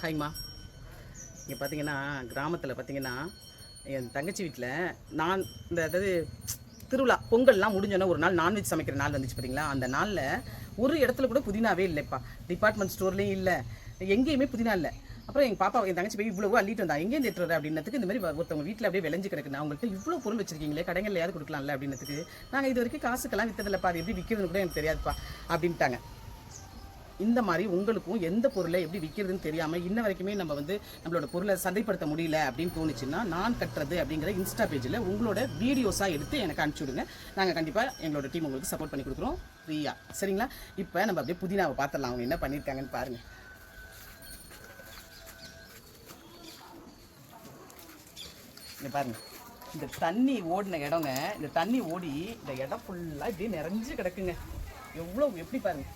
ஹாய்மா. இங்கே பார்த்தீங்கன்னா கிராமத்தில் பார்த்தீங்கன்னா என் தங்கச்சி வீட்டில் நான் இந்த அதாவது திருவிழா பொங்கல்லாம் முடிஞ்சோன்னே ஒரு நாள் நான்வெஜ் சமைக்கிற நாள் வந்துச்சு பார்த்தீங்களா அந்த நாளில் ஒரு இடத்துல கூட புதினாவே இல்லைப்பா. டிபார்ட்மெண்ட் ஸ்டோர்லேயும் இல்லை. எங்கேயுமே புதினா இல்லை. அப்புறம் எங்கள் பாப்பா என் தங்கச்சி போய் இவ்வளோ அள்ளிட்டு வந்தா எங்கேயும் எட்டுறது அப்படின்னதுக்கு இந்த மாதிரி ஒருத்தவங்க வீட்டில் அப்படியே விளைஞ்சு கிடக்கு. அவங்கள்ட்ட இவ்வளோ பொருள் வச்சிருக்கீங்களே கடைகளில் யாரும் கொடுக்கலாம்ல அப்படின்னதுக்கு நாங்கள் இது வரைக்கும் காசுக்கெல்லாம் விற்றதில்லப்பா அது எப்படி விற்கிறதுன்னு கூட எனக்கு தெரியாதுப்பா. அப்படின்ட்டாங்க. இந்த மாதிரி உங்களுக்கும் எந்த பொருளை எப்படி விற்கிறதுன்னு தெரியாமல் இன்ன வரைக்குமே நம்ம வந்து நம்மளோட பொருளை சந்தைப்படுத்த முடியல அப்படின்னு தோணுச்சுன்னா நான் கட்டுறது அப்படிங்கிற இன்ஸ்டா பேஜில் உங்களோட வீடியோஸாக எடுத்து எனக்கு அனுப்பிச்சி விடுங்க. நாங்கள் கண்டிப்பாக எங்களோட டீம் உங்களுக்கு சப்போர்ட் பண்ணி கொடுக்குறோம். ஃப்ரீயா சரிங்களா? இப்போ நம்ம அப்படியே புதினாவை பார்த்துடலாம் அவங்க என்ன பண்ணியிருக்காங்கன்னு பாருங்கள் இங்கே பாருங்க. இந்த தண்ணி ஓடின இடங்க இந்த தண்ணி ஓடி இந்த இடம் ஃபுல்லாக இப்படியே நிறைஞ்சு கிடக்குங்க. எவ்வளோ எப்படி பாருங்கள்